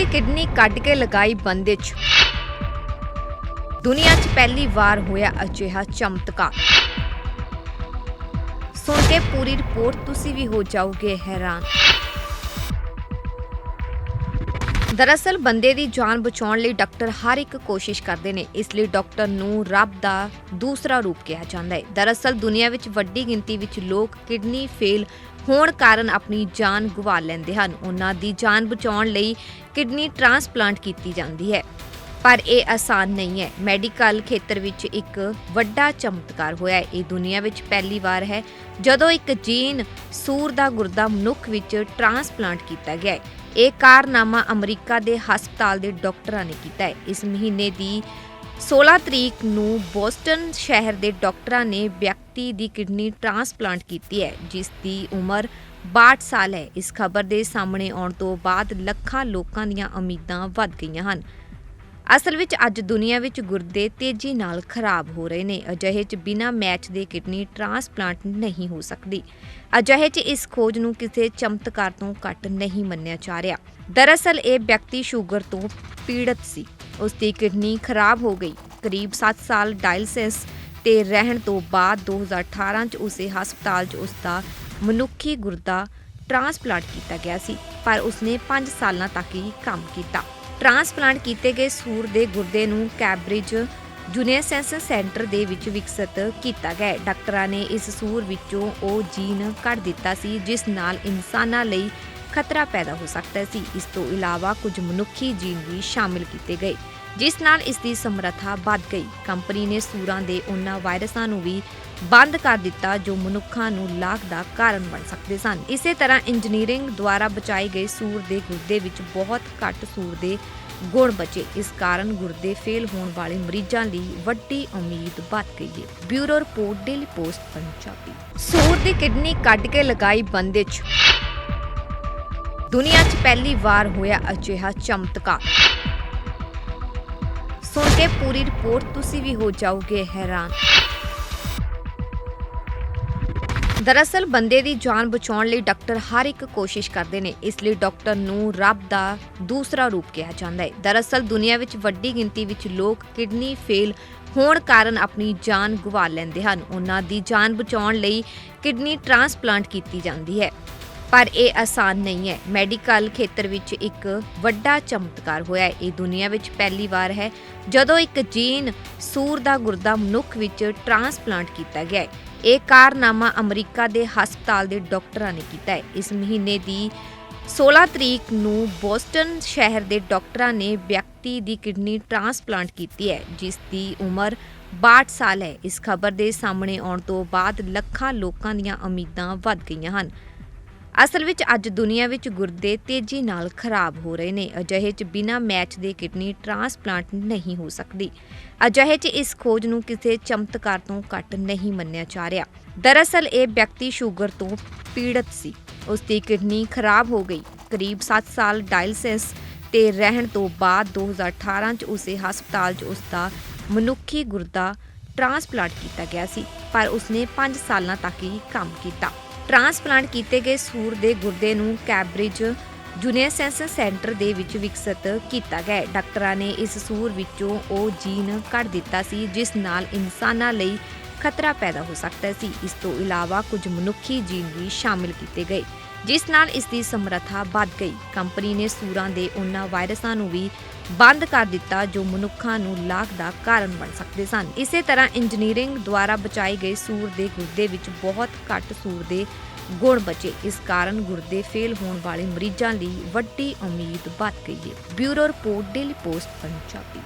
ਦੀ kidney ਕੱਢ ਕੇ ਲਗਾਈ ਬੰਦਿਸ਼ ਦੁਨੀਆ 'ਚ ਪਹਿਲੀ ਵਾਰ ਹੋਇਆ ਅਜਿਹਾ ਚਮਤਕਾਰ। ਸੁਣ ਕੇ ਪੂਰੀ ਰਿਪੋਰਟ ਤੁਸੀਂ ਵੀ ਹੋ ਜਾਓਗੇ ਹੈਰਾਨ। ਦਰਅਸਲ ਬੰਦੇ ਦੀ ਜਾਨ ਬਚਾਉਣ ਲਈ ਡਾਕਟਰ ਹਰ ਇੱਕ ਕੋਸ਼ਿਸ਼ ਕਰਦੇ ਨੇ, ਇਸ ਲਈ ਡਾਕਟਰ ਨੂੰ ਰੱਬ ਦਾ ਦੂਸਰਾ ਰੂਪ ਕਿਹਾ ਜਾਂਦਾ ਹੈ। ਦਰਅਸਲ ਦੁਨੀਆ ਵਿੱਚ ਵੱਡੀ ਗਿਣਤੀ ਵਿੱਚ ਲੋਕ ਕਿਡਨੀ ਫੇਲ ਹੋਣ ਕਾਰਨ ਆਪਣੀ ਜਾਨ ਗਵਾ ਲੈਂਦੇ ਹਨ। ਉਹਨਾਂ ਦੀ ਜਾਨ ਬਚਾਉਣ ਲਈ ਕਿਡਨੀ ਟ੍ਰਾਂਸਪਲਾਂਟ ਕੀਤੀ ਜਾਂਦੀ ਹੈ। ਪਰ ਇਹ ਆਸਾਨ ਨਹੀਂ ਹੈ। ਮੈਡੀਕਲ ਖੇਤਰ ਵਿੱਚ ਇੱਕ ਵੱਡਾ ਚਮਤਕਾਰ ਹੋਇਆ ਹੈ। ਇਹ ਦੁਨੀਆ ਵਿੱਚ ਪਹਿਲੀ ਵਾਰ ਹੈ ਜਦੋਂ ਇੱਕ ਜੀਨ ਸੂਰ ਦਾ ਗੁਰਦਾ ਮਨੁੱਖ ਵਿੱਚ ਟ੍ਰਾਂਸਪਲਾਂਟ ਕੀਤਾ ਗਿਆ ਹੈ। ਇਹ ਕਾਰਨਾਮਾ ਅਮਰੀਕਾ ਦੇ ਹਸਪਤਾਲ ਦੇ ਡਾਕਟਰਾਂ ਨੇ ਕੀਤਾ ਹੈ। ਇਸ ਮਹੀਨੇ ਦੀ 16 ਤਰੀਕ ਨੂੰ ਬੋਸਟਨ ਸ਼ਹਿਰ ਦੇ ਡਾਕਟਰਾਂ ਨੇ ਵਿਅਕਤੀ ਦੀ ਕਿਡਨੀ ਟ੍ਰਾਂਸਪਲਾਂਟ ਕੀਤੀ ਹੈ, ਜਿਸ ਦੀ ਉਮਰ 62 ਸਾਲ ਹੈ। ਇਸ ਖਬਰ ਦੇ ਸਾਹਮਣੇ ਆਉਣ ਤੋਂ ਬਾਅਦ ਲੱਖਾਂ ਲੋਕਾਂ ਦੀਆਂ ਉਮੀਦਾਂ ਵੱਧ ਗਈਆਂ ਹਨ। ਅਸਲ ਵਿੱਚ ਅੱਜ ਦੁਨੀਆ ਵਿੱਚ ਗੁਰਦੇ ਤੇਜ਼ੀ ਨਾਲ ਖਰਾਬ ਹੋ ਰਹੇ ਨੇ। ਅਜਿਹੇ 'ਚ ਬਿਨਾਂ ਮੈਚ ਦੇ ਕਿਡਨੀ ਟ੍ਰਾਂਸਪਲਾਂਟ ਨਹੀਂ ਹੋ ਸਕਦੀ। ਅਜਿਹੇ 'ਚ ਇਸ ਖੋਜ ਨੂੰ ਕਿਸੇ ਚਮਤਕਾਰ ਤੋਂ ਘੱਟ ਨਹੀਂ ਮੰਨਿਆ ਜਾ ਰਿਹਾ। ਦਰਅਸਲ ਇਹ ਵਿਅਕਤੀ ਸ਼ੂਗਰ ਤੋਂ ਪੀੜਤ ਸੀ। ਉਸ ਦੀ ਕਿਡਨੀ ਖਰਾਬ ਹੋ ਗਈ। ਕਰੀਬ 7 ਸਾਲ ਡਾਇਲਸਿਸ ਤੇ ਰਹਿਣ ਤੋਂ ਬਾਅਦ 2018 'ਚ ਉਸੇ ਹਸਪਤਾਲ 'ਚ ਉਸ ਦਾ ਮਨੁੱਖੀ ਗੁਰਦਾ ਟ੍ਰਾਂਸਪਲਾਂਟ ਕੀਤਾ ਗਿਆ ਸੀ। ਪਰ ਉਸਨੇ 5 ਸਾਲਾਂ ਤੱਕ ਹੀ ਕੰਮ ਕੀਤਾ। ਟ੍ਰਾਂਸਪਲਾਂਟ ਕੀਤੇ ਗਏ ਸੂਰ ਦੇ ਗੁਰਦੇ ਨੂੰ ਕੈਬਰਿਜ ਜੂਨੀਅਰਸੈਂਸ ਸੈਂਟਰ ਦੇ ਵਿੱਚ ਵਿਕਸਿਤ ਕੀਤਾ ਗਿਆ ਡਾਕਟਰਾਂ ਨੇ ਇਸ ਸੂਰ ਵਿੱਚੋਂ ਉਹ ਜੀਨ ਕੱਢ ਦਿੱਤਾ ਸੀ, ਜਿਸ ਨਾਲ ਇਨਸਾਨਾਂ ਲਈ ਖਤਰਾ ਪੈਦਾ ਹੋ ਸਕਦਾ ਸੀ। ਇਸ ਤੋਂ ਇਲਾਵਾ ਕੁਝ ਮਨੁੱਖੀ ਜੀਨ ਵੀ ਸ਼ਾਮਿਲ ਕੀਤੇ ਗਏ। ਜਿਸ ਨਾਲ ਇਸ ਦੀ ਸਮਰੱਥਾ ਵੱਧ ਗਈ। ਕੰਪਨੀ ਨੇ ਸੂਰਾਂ ਦੇ ਉਹਨਾਂ ਵਾਇਰਸਾਂ ਨੂੰ ਵੀ ਬੰਦ ਕਰ ਦਿੱਤਾ, ਜੋ ਮਨੁੱਖਾਂ ਨੂੰ ਲਾਗ ਦਾ ਕਾਰਨ ਬਣ ਸਕਦੇ ਸਨ। ਇਸੇ ਤਰ੍ਹਾਂ ਇੰਜੀਨੀਅਰਿੰਗ ਦੁਆਰਾ ਬਚਾਏ ਗਏ ਸੂਰ ਦੇ ਗੁਰਦੇ ਵਿੱਚ ਬਹੁਤ ਘੱਟ ਸੂਰ ਦੇ ਗੁਣ ਬਚੇ। ਇਸ ਕਾਰਨ ਗੁਰਦੇ ਫੇਲ ਹੋਣ ਵਾਲੇ ਮਰੀਜ਼ਾਂ ਲਈ ਵੱਡੀ ਉਮੀਦ ਵੱਧ ਗਈ ਹੈ। Bureau report, daily post, Punjabi. ਸੂਰ ਦੀ ਕਿਡਨੀ ਕੱਢ ਕੇ ਲਗਾਈ ਬੰਦਿਸ਼ ਦੁਨੀਆ 'ਚ ਪਹਿਲੀ ਵਾਰ ਹੋਇਆ ਅਜਿਹਾ ਚਮਤਕਾਰ। ਸੁਣ ਕੇ ਪੂਰੀ ਰਿਪੋਰਟ ਤੁਸੀਂ ਵੀ ਹੋ ਜਾਓਗੇ ਹੈਰਾਨ। ਦਰਅਸਲ ਬੰਦੇ ਦੀ ਜਾਨ ਬਚਾਉਣ ਲਈ ਡਾਕਟਰ ਹਰ ਇੱਕ ਕੋਸ਼ਿਸ਼ ਕਰਦੇ ਨੇ, ਇਸ ਲਈ ਡਾਕਟਰ ਨੂੰ ਰੱਬ ਦਾ ਦੂਸਰਾ ਰੂਪ ਕਿਹਾ ਜਾਂਦਾ ਹੈ। ਦਰਅਸਲ ਦੁਨੀਆ ਵਿੱਚ ਵੱਡੀ ਗਿਣਤੀ ਵਿੱਚ ਲੋਕ ਕਿਡਨੀ ਫੇਲ ਹੋਣ ਕਾਰਨ ਆਪਣੀ ਜਾਨ ਗਵਾ ਲੈਂਦੇ ਹਨ। ਉਹਨਾਂ ਦੀ ਜਾਨ ਬਚਾਉਣ ਲਈ ਕਿਡਨੀ ਟ੍ਰਾਂਸਪਲਾਂਟ ਕੀਤੀ ਜਾਂਦੀ ਹੈ। ਪਰ ਇਹ ਆਸਾਨ ਨਹੀਂ ਹੈ। ਮੈਡੀਕਲ ਖੇਤਰ ਵਿੱਚ ਇੱਕ ਵੱਡਾ ਚਮਤਕਾਰ ਹੋਇਆ ਹੈ। ਇਹ ਦੁਨੀਆ ਵਿੱਚ ਪਹਿਲੀ ਵਾਰ ਹੈ ਜਦੋਂ ਇੱਕ ਜੀਨ ਸੂਰ ਦਾ ਗੁਰਦਾ ਮਨੁੱਖ ਵਿੱਚ ਟ੍ਰਾਂਸਪਲਾਂਟ ਕੀਤਾ ਗਿਆ ਹੈ। ਇਹ ਕਾਰਨਾਮਾ ਅਮਰੀਕਾ ਦੇ ਹਸਪਤਾਲ ਦੇ ਡਾਕਟਰਾਂ ਨੇ ਕੀਤਾ ਹੈ। ਇਸ ਮਹੀਨੇ ਦੀ 16 ਤਰੀਕ ਨੂੰ ਬੋਸਟਨ ਸ਼ਹਿਰ ਦੇ ਡਾਕਟਰਾਂ ਨੇ ਵਿਅਕਤੀ ਦੀ ਕਿਡਨੀ ਟ੍ਰਾਂਸਪਲਾਂਟ ਕੀਤੀ ਹੈ, ਜਿਸ ਦੀ ਉਮਰ 62 ਸਾਲ ਹੈ। ਇਸ ਖਬਰ ਦੇ ਸਾਹਮਣੇ ਆਉਣ ਤੋਂ ਬਾਅਦ ਲੱਖਾਂ ਲੋਕਾਂ ਦੀਆਂ ਉਮੀਦਾਂ ਵੱਧ ਗਈਆਂ ਹਨ। ਅਸਲ ਵਿੱਚ ਅੱਜ ਦੁਨੀਆ ਵਿੱਚ ਗੁਰਦੇ ਤੇਜ਼ੀ ਨਾਲ ਖਰਾਬ ਹੋ ਰਹੇ ਨੇ। ਅਜਿਹੇ 'ਚ ਬਿਨਾਂ ਮੈਚ ਦੇ ਕਿਡਨੀ ਟ੍ਰਾਂਸਪਲਾਂਟ ਨਹੀਂ ਹੋ ਸਕਦੀ। ਅਜਿਹੇ 'ਚ ਇਸ ਖੋਜ ਨੂੰ ਕਿਸੇ ਚਮਤਕਾਰ ਤੋਂ ਘੱਟ ਨਹੀਂ ਮੰਨਿਆ ਜਾ ਰਿਹਾ। ਦਰਅਸਲ ਇਹ ਵਿਅਕਤੀ ਸ਼ੂਗਰ ਤੋਂ ਪੀੜਤ ਸੀ। ਉਸ ਦੀ ਕਿਡਨੀ ਖਰਾਬ ਹੋ ਗਈ। ਕਰੀਬ 7 ਸਾਲ ਡਾਇਲਸਿਸ ਤੇ ਰਹਿਣ ਤੋਂ ਬਾਅਦ 2018 'ਚ ਉਸੇ ਹਸਪਤਾਲ 'ਚ ਉਸ ਦਾ ਮਨੁੱਖੀ ਗੁਰਦਾ ਟ੍ਰਾਂਸਪਲਾਂਟ ਕੀਤਾ ਗਿਆ ਸੀ। ਪਰ ਉਸਨੇ 5 ਸਾਲਾਂ ਤੱਕ ਹੀ ਕੰਮ ਕੀਤਾ। ਟ੍ਰਾਂਸਪਲਾਂਟ ਕੀਤੇ ਗਏ ਸੂਰ ਦੇ ਗੁਰਦੇ ਨੂੰ ਕੈਬਰਿਜ ਜੂਨੀਅਰਸੈਂਸ ਸੈਂਟਰ ਦੇ ਵਿੱਚ ਵਿਕਸਿਤ ਕੀਤਾ ਗਿਆ ਡਾਕਟਰਾਂ ਨੇ ਇਸ ਸੂਰ ਵਿੱਚੋਂ ਉਹ ਜੀਨ ਕੱਢ ਦਿੱਤਾ ਸੀ, ਜਿਸ ਨਾਲ ਇਨਸਾਨਾਂ ਲਈ ਖਤਰਾ ਪੈਦਾ ਹੋ ਸਕਦਾ ਸੀ। ਇਸ ਤੋਂ ਇਲਾਵਾ ਕੁਝ ਮਨੁੱਖੀ ਜੀਨ ਵੀ ਸ਼ਾਮਿਲ ਕੀਤੇ ਗਏ, ਜਿਸ ਨਾਲ ਇਸ ਦੀ ਸਮਰੱਥਾ ਵੱਧ ਗਈ। ਕੰਪਨੀ ਨੇ ਸੂਰਾਂ ਦੇ ਉਹਨਾਂ ਵਾਇਰਸਾਂ ਨੂੰ ਵੀ ਬੰਦ ਕਰ ਦਿੱਤਾ ਜੋ ਮਨੁੱਖਾਂ ਨੂੰ ਲਾਗ ਦਾ ਕਾਰਨ ਬਣ ਸਕਦੇ ਸਨ। ਇਸੇ ਤਰ੍ਹਾਂ ਇੰਜੀਨੀਅਰਿੰਗ ਦੁਆਰਾ ਬਚਾਏ ਗਏ ਸੂਰ ਦੇ ਗੁਰਦੇ ਵਿੱਚ ਬਹੁਤ ਘੱਟ ਸੂਰ ਦੇ ਗੁਣ ਬਚੇ। ਇਸ ਕਾਰਨ ਗੁਰਦੇ ਫੇਲ ਹੋਣ ਵਾਲੇ ਮਰੀਜ਼ਾਂ ਲਈ ਵੱਡੀ ਉਮੀਦ ਵੱਧ ਗਈ ਹੈ। Bureau report, daily post, Punjabi.